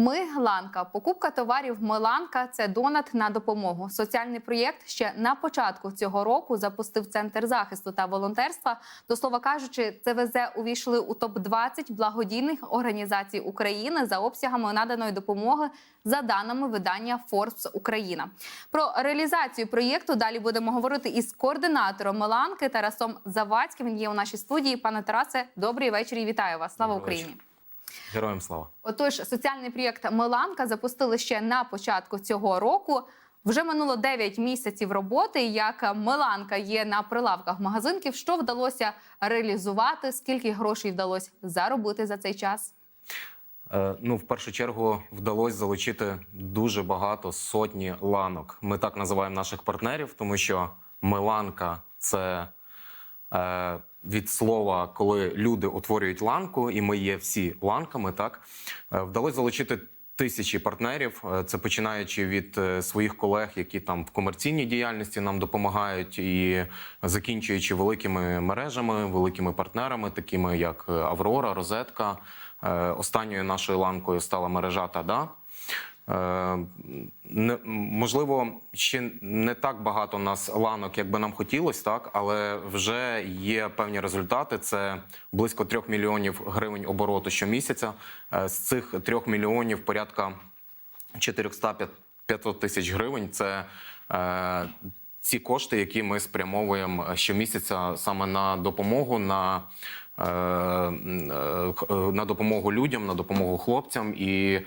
Ми Ланка. Покупка товарів Миланка це донат на допомогу. Соціальний проєкт ще на початку цього року запустив центр захисту та волонтерства. До слова кажучи, ЦВЗ увійшли у топ 20 благодійних організацій України за обсягами наданої допомоги за даними видання Forbes Україна. Про реалізацію проєкту далі будемо говорити із координатором Миланки Тарасом Завадським. Він є у нашій студії. Пане Тарасе, добрий вечір і вітаю вас. Слава Добрий Україні! Героям слава. Отож, соціальний проєкт Миланка запустили ще на початку цього року. Вже минуло 9 місяців роботи. Як Миланка є на прилавках магазинків, що вдалося реалізувати, скільки грошей вдалося заробити за цей час? Е, ну, в першу чергу вдалося залучити дуже багато сотні ланок. Ми так називаємо наших партнерів, тому що Миланка це е, від слова, коли люди утворюють ланку, і ми є всі ланками. Так Е, вдалося залучити. Тисячі партнерів, Е, це починаючи від е, своїх колег, які там в комерційній діяльності нам допомагають, і закінчуючи великими мережами, великими партнерами, такими як Аврора, Розетка. Останньою нашою ланкою стала мережа Тада. Е, можливо, ще не так багато нас ланок, як би нам хотілося, так але вже є певні результати. Це близько трьох мільйонів гривень обороту щомісяця. Е, З цих трьох мільйонів порядка 400-500 тисяч гривень. Це е, ці кошти, які ми спрямовуємо щомісяця саме на допомогу на. На допомогу людям, на допомогу хлопцям і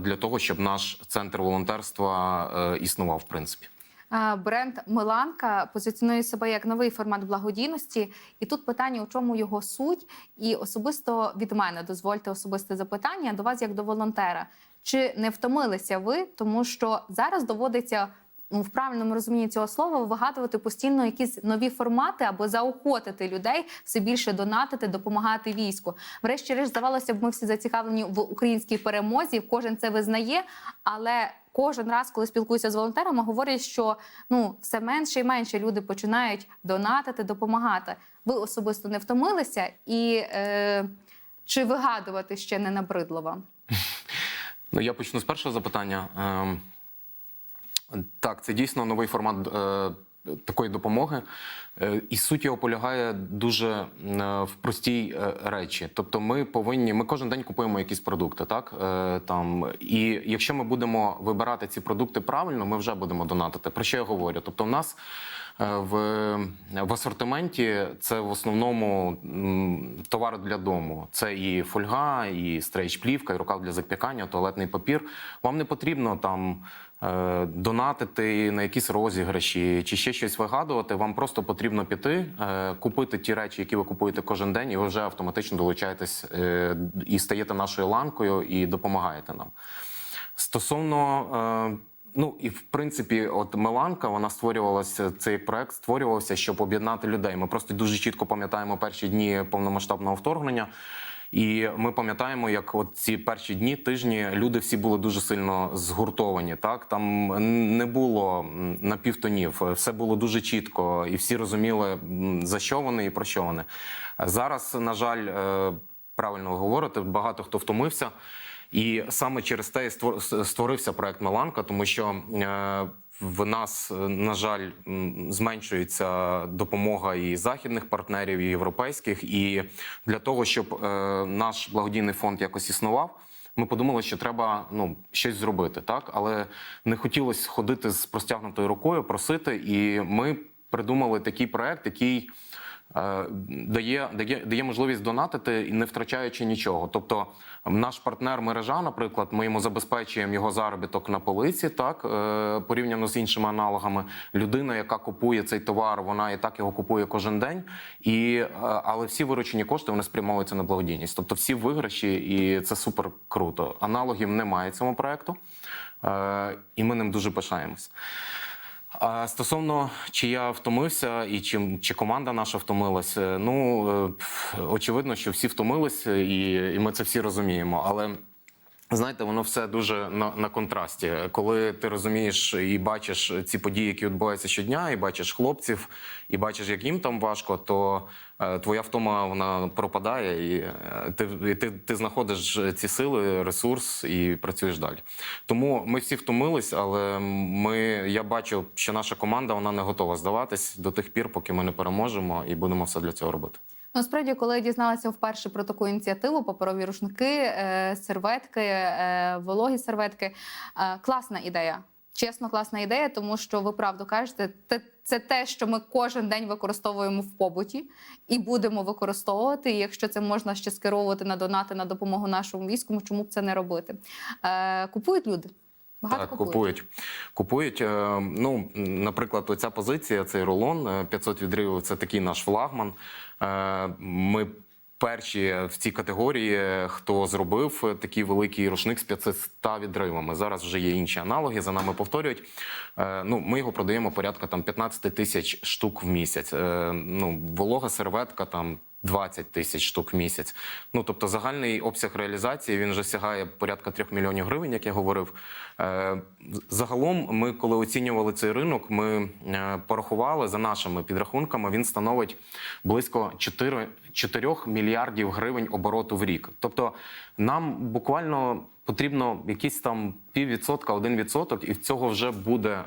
для того, щоб наш центр волонтерства е, існував, в принципі. Е, Бренд Миланка позиціонує себе як новий формат благодійності, і тут питання, у чому його суть, і особисто від мене дозвольте особисте запитання до вас, як до волонтера. Чи не втомилися ви, тому що зараз доводиться в правильному розумінні цього слова вигадувати постійно якісь нові формати або заохотити людей все більше донатити, допомагати війську. Врешті-решт, здавалося б, ми всі зацікавлені в українській перемозі. Кожен це визнає, але кожен раз, коли спілкуюся з волонтерами, говорять, що ну все менше і менше люди починають донатити, допомагати. Ви особисто не втомилися, і е, чи вигадувати ще не набридло вам? Ну, я почну з першого запитання. Так, це дійсно новий формат е, такої допомоги. Е, І суть його полягає дуже е, в простій речі. Тобто, ми повинні, ми кожен день купуємо якісь продукти, так там і якщо ми будемо вибирати ці продукти правильно, ми вже будемо донатити. Про що я говорю? Тобто, в нас в, в асортименті це в основному товари для дому. Це і фольга, і стрейч-плівка, і рукав для запікання, туалетний папір. Вам не потрібно там донатити на якісь розіграші чи ще щось вигадувати. Вам просто потрібно піти, е, купити ті речі, які ви купуєте кожен день, і ви вже автоматично долучаєтесь е, і стаєте нашою ланкою і допомагаєте нам. Стосовно. Е, Ну і в принципі, от Меланка вона створювалася. Цей проект створювався, щоб об'єднати людей. Ми просто дуже чітко пам'ятаємо перші дні повномасштабного вторгнення. І ми пам'ятаємо, як от ці перші дні, тижні люди всі були дуже сильно згуртовані. Так там не було напівтонів, все було дуже чітко, і всі розуміли за що вони і про що вони. Зараз, на жаль, е, правильно ви говорите, багато хто втомився. І саме через те і створився проект Меланка, тому що е, в нас, на жаль, зменшується допомога і західних партнерів, і європейських. І для того, щоб е, наш благодійний фонд якось існував. Ми подумали, що треба ну щось зробити, так але не хотілося ходити з простягнутою рукою, просити. І ми придумали такий проект, який дає, дає, дає можливість донатити не втрачаючи нічого. Тобто, наш партнер мережа, наприклад, ми йому забезпечуємо його заробіток на полиці, так е, порівняно з іншими аналогами. Людина, яка купує цей товар, вона і так його купує кожен день. І е, але всі виручені кошти вони спрямовуються на благодійність. Тобто, всі виграші, і це супер круто. Аналогів немає цьому проекту, е, і ми ним дуже пишаємось. Стосовно чи я втомився і чи, чи команда наша втомилася, ну е, очевидно, що всі втомилися, і, і ми це всі розуміємо. Але Знаєте, воно все дуже на, на контрасті. Коли ти розумієш і бачиш ці події, які відбуваються щодня, і бачиш хлопців, і бачиш, як їм там важко, то е, твоя втома вона пропадає, і е, ти, і ти, ти знаходиш ці сили, ресурс і працюєш далі. Тому ми всі втомились, але ми я бачу, що наша команда вона не готова здаватись до тих пір, поки ми не переможемо, і будемо все для цього робити. Насправді, коли я дізналася вперше про таку ініціативу, паперові рушники, е, серветки, е, вологі серветки, е, класна ідея. Чесно, класна ідея, тому що ви правду кажете, те- це те, що ми кожен день використовуємо в побуті і будемо використовувати. І якщо це можна ще скеровувати на донати на допомогу нашому війську, чому б це не робити? Е, Купують люди. Багато Так, купують. купують. Купують. е, Ну, наприклад, оця позиція, цей рулон е, 500 відривів це такий наш флагман. Е, Ми перші в цій категорії, хто зробив такий великий рушник з 500 відривами. Зараз вже є інші аналоги, за нами повторюють. Е, Ну, ми його продаємо порядка там 15 тисяч штук в місяць. Е, Ну, волога серветка там. 20 тисяч штук в місяць. Ну тобто загальний обсяг реалізації він вже сягає порядка 3 мільйонів гривень, як я говорив. Е, Загалом, ми, коли оцінювали цей ринок, ми е, порахували за нашими підрахунками. Він становить близько 4, 4 мільярдів гривень обороту в рік. Тобто, нам буквально потрібно якісь там піввідсотка, один відсоток, і цього вже буде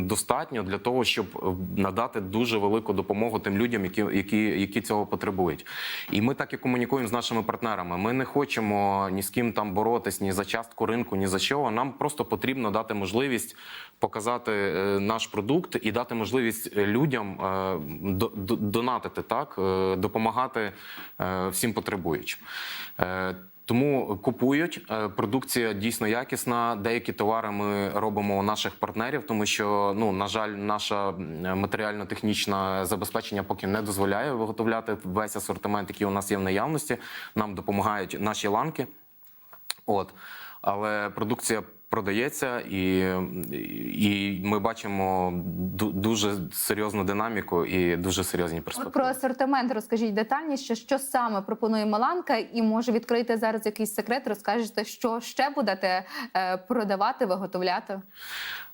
достатньо для того, щоб е, надати дуже велику допомогу тим людям, які, які, які цього потребують. І ми так і комунікуємо з нашими партнерами. Ми не хочемо ні з ким там боротись, ні за частку ринку, ні за що. Нам просто потрібно дати можливість показати е, наш продукт і дати можливість е, людям до- до- донатити так, допомагати всім потребуючим. Тому купують Е, продукція дійсно якісна. Деякі товари ми робимо у наших партнерів, тому що ну на жаль, наша матеріально-технічне забезпечення поки не дозволяє виготовляти весь асортимент, який у нас є в наявності. Нам допомагають наші ланки. От але продукція продається, і, і ми бачимо дуже серйозну динаміку і дуже серйозні От про асортимент розкажіть детальніше, що саме пропонує Маланка, і може відкрити зараз якийсь секрет, розкажете, що ще будете е, продавати, виготовляти.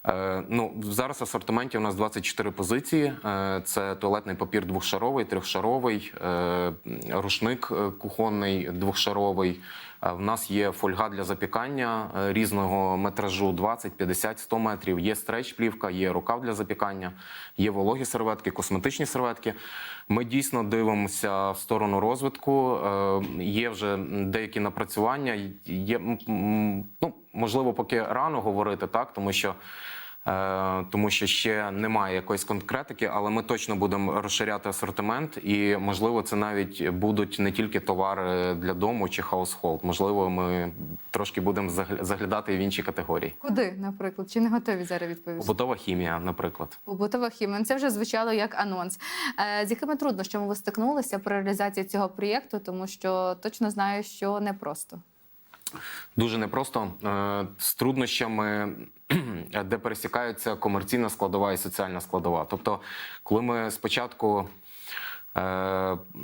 Е, ну зараз в асортименті у нас 24 позиції. Е, це туалетний папір двохшаровий, трьохшаровий, е, рушник кухонний двохшаровий. В нас є фольга для запікання різного метражу 20, 50, 100 метрів. Є стреч-плівка, є рукав для запікання, є вологі серветки, косметичні серветки. Ми дійсно дивимося в сторону розвитку. Е, Є вже деякі напрацювання. Є ну можливо, поки рано говорити так, тому що. Е, Тому що ще немає якоїсь конкретики, але ми точно будемо розширяти асортимент, і можливо, це навіть будуть не тільки товари для дому чи хаусхолд. Можливо, ми трошки будемо загля- заглядати в інші категорії. Куди, наприклад, чи не готові зараз відповісти? Побутова хімія, наприклад. Побутова хімія. Це вже звучало як анонс. Е, з якими труднощами ви стикнулися при реалізації цього проєкту, тому що точно знаю, що непросто. Дуже непросто Е, з труднощами, де пересікаються комерційна складова і соціальна складова. Тобто, коли ми спочатку е,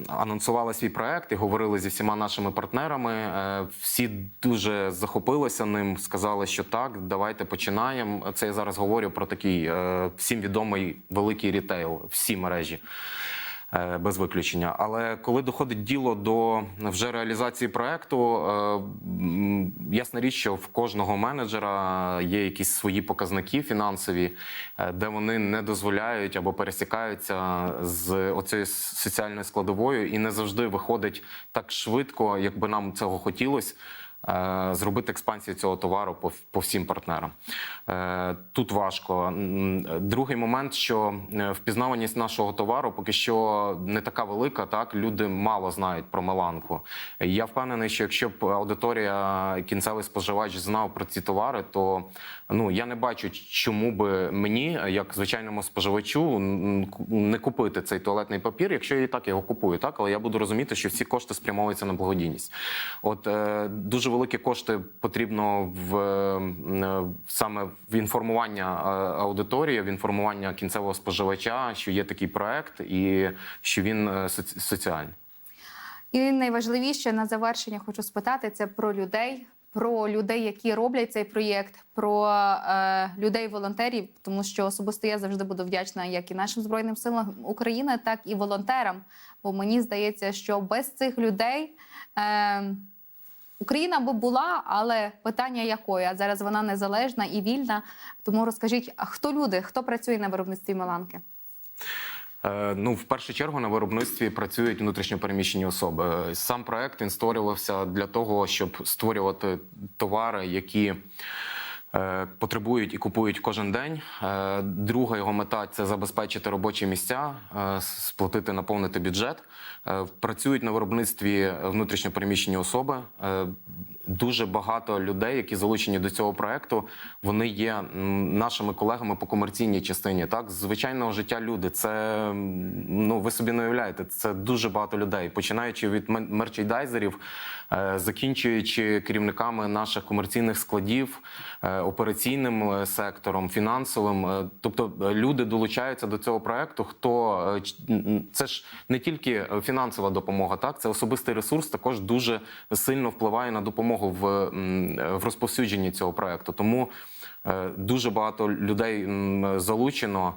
анонсували свій проект і говорили зі всіма нашими партнерами, е, всі дуже захопилися ним, сказали, що так, давайте починаємо. Це я зараз говорю про такий всім відомий великий рітейл, всі мережі. Е, без виключення. Але коли доходить діло до вже реалізації проекту, е, ясна річ, що в кожного менеджера є якісь свої показники фінансові, е, де вони не дозволяють або пересікаються з оцією соціальною складовою, і не завжди виходить так швидко, як би нам цього хотілося. Е, Зробити експансію цього товару по, по всім партнерам Е, тут важко. Другий момент, що е, впізнаваність нашого товару поки що не така велика. Так люди мало знають про Меланку. Я впевнений, що якщо б аудиторія кінцевий споживач знав про ці товари, то ну я не бачу, чому би мені, як звичайному споживачу, не купити цей туалетний папір, якщо я і так його купую, так але я буду розуміти, що всі кошти спрямовуються на благодійність. От дуже великі кошти потрібно в е, саме в інформування е, аудиторії, в інформування кінцевого споживача, що є такий проект і що він е, соціальний. І найважливіше на завершення хочу спитати це про людей, про людей, які роблять цей проєкт, про е, людей-волонтерів, тому що особисто я завжди буду вдячна як і нашим збройним силам України, так і волонтерам. Бо мені здається, що без цих людей. Е, Україна би була, але питання якої? А зараз вона незалежна і вільна. Тому розкажіть, хто люди, хто працює на виробництві Миланки? Е, Ну, в першу чергу на виробництві працюють внутрішньопереміщені особи. Сам проект створювався для того, щоб створювати товари, які потребують і купують кожен день. Е, Друга його мета це забезпечити робочі місця, е, сплатити, наповнити бюджет. Е, Працюють на виробництві внутрішньопереміщені особи. Дуже багато людей, які залучені до цього проекту, вони є нашими колегами по комерційній частині. Так, звичайного життя люди. Це ну ви собі не уявляєте. Це дуже багато людей, починаючи від мерчендайзерів, е, закінчуючи керівниками наших комерційних складів, е, операційним е, сектором, фінансовим. Тобто люди долучаються до цього проекту. Хто це ж не тільки фінансова допомога, так це особистий ресурс. Також дуже сильно впливає на допомогу в, в розповсюдженні цього проекту. Тому е, дуже багато людей залучено.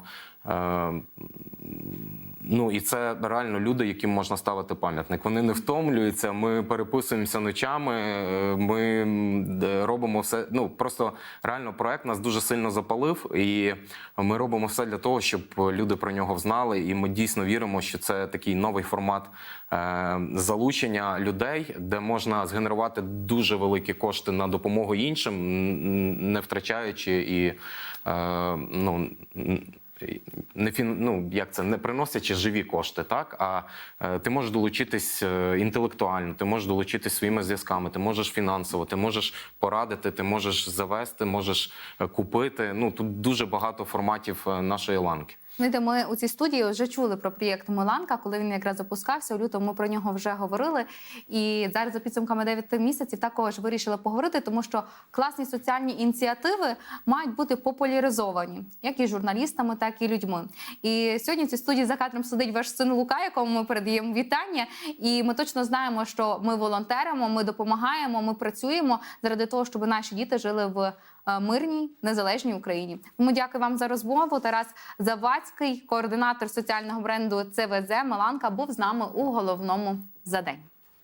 Ну і це реально люди, яким можна ставити пам'ятник. Вони не втомлюються. Ми переписуємося ночами. е, Ми робимо все. Ну просто реально проект нас дуже сильно запалив, і ми робимо все для того, щоб люди про нього знали. І ми дійсно віримо, що це такий новий формат е, залучення людей, де можна згенерувати дуже великі кошти на допомогу іншим, не втрачаючи і е, ну. Не фін, ну як це не приносячи живі кошти, так а е, ти можеш долучитись е, інтелектуально, ти можеш долучитись своїми зв'язками, ти можеш фінансово, ти можеш порадити, ти можеш завести, можеш е, купити. Ну тут дуже багато форматів е, нашої ланки. Знаєте, ми у цій студії вже чули про проєкт Миланка, коли він якраз запускався. У лютому ми про нього вже говорили. І зараз за підсумками 9 місяців також вирішили поговорити, тому що класні соціальні ініціативи мають бути популяризовані, як і журналістами, так і людьми. І сьогодні в цій студії за кадром сидить ваш син Лука, якому ми передаємо вітання. І ми точно знаємо, що ми волонтеримо, ми допомагаємо, ми працюємо заради того, щоб наші діти жили в мирній незалежній Україні. Тому дякую вам за розмову. Тарас Завадський, координатор соціального бренду ЦВЗ Маланка, був з нами у головному за день.